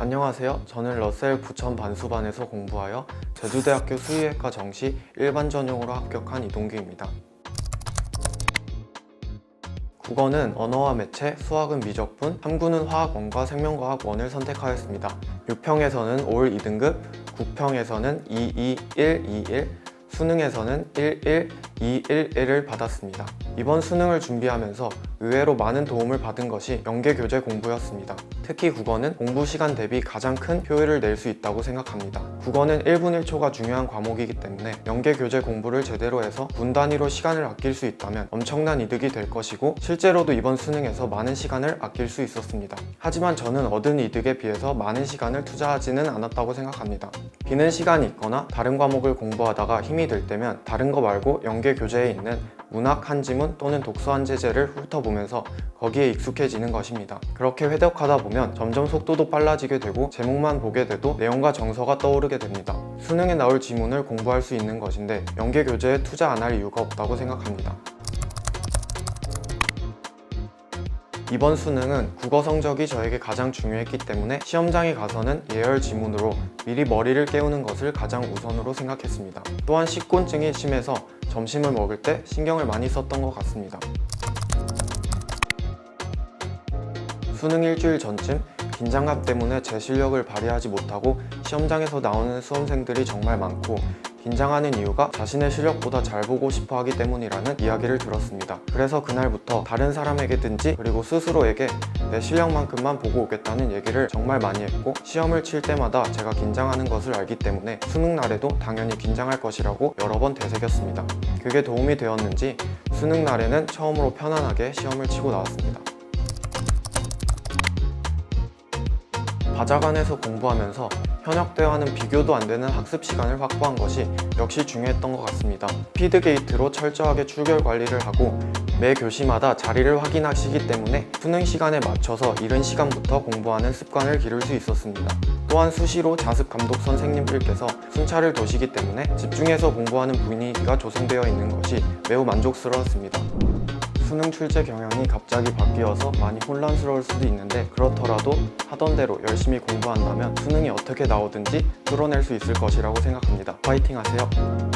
안녕하세요. 저는 러셀 부천 반수반에서 공부하여 제주대학교 수의학과 정시 일반 전형으로 합격한 이동규입니다. 국어는 언어와 매체, 수학은 미적분, 탐구는 화학원과 생명과학원을 선택하였습니다. 6평에서는 올 2등급, 9평에서는 22121, 수능에서는 11211을 받았습니다. 이번 수능을 준비하면서 의외로 많은 도움을 받은 것이 연계 교재 공부였습니다. 특히 국어는 공부 시간 대비 가장 큰 효율을 낼 수 있다고 생각합니다. 국어는 1분 1초가 중요한 과목이기 때문에 연계 교재 공부를 제대로 해서 분 단위로 시간을 아낄 수 있다면 엄청난 이득이 될 것이고 실제로도 이번 수능에서 많은 시간을 아낄 수 있었습니다. 하지만 저는 얻은 이득에 비해서 많은 시간을 투자하지는 않았다고 생각합니다. 비는 시간이 있거나 다른 과목을 공부하다가 힘이 들 때면 다른 거 말고 연계 교재에 있는 문학 한 지문 또는 독서 한제제를 훑어보면서 거기에 익숙해지는 것입니다. 그렇게 회독하다 보면 점점 속도도 빨라지게 되고 제목만 보게 돼도 내용과 정서가 떠오르게 됩니다. 수능에 나올 지문을 공부할 수 있는 것인데 연계 교재에 투자 안 할 이유가 없다고 생각합니다. 이번 수능은 국어 성적이 저에게 가장 중요했기 때문에 시험장에 가서는 예열 지문으로 미리 머리를 깨우는 것을 가장 우선으로 생각했습니다. 또한 식곤증이 심해서 점심을 먹을 때 신경을 많이 썼던 것 같습니다. 수능 일주일 전쯤 긴장감 때문에 제 실력을 발휘하지 못하고 시험장에서 나오는 수험생들이 정말 많고 긴장하는 이유가 자신의 실력보다 잘 보고 싶어 하기 때문이라는 이야기를 들었습니다. 그래서 그날부터 다른 사람에게든지 그리고 스스로에게 내 실력만큼만 보고 오겠다는 얘기를 정말 많이 했고 시험을 칠 때마다 제가 긴장하는 것을 알기 때문에 수능 날에도 당연히 긴장할 것이라고 여러 번 되새겼습니다. 그게 도움이 되었는지 수능 날에는 처음으로 편안하게 시험을 치고 나왔습니다. 바자간에서 공부하면서 현역 때와는 비교도 안 되는 학습 시간을 확보한 것이 역시 중요했던 것 같습니다. 피드 게이트로 철저하게 출결 관리를 하고 매 교시마다 자리를 확인하시기 때문에 수능 시간에 맞춰서 이른 시간부터 공부하는 습관을 기를 수 있었습니다. 또한 수시로 자습 감독 선생님들께서 순차를 두시기 때문에 집중해서 공부하는 분위기가 조성되어 있는 것이 매우 만족스러웠습니다. 수능 출제 경향이 갑자기 바뀌어서 많이 혼란스러울 수도 있는데 그렇더라도 하던 대로 열심히 공부한다면 수능이 어떻게 나오든지 뚫어낼 수 있을 것이라고 생각합니다. 파이팅 하세요.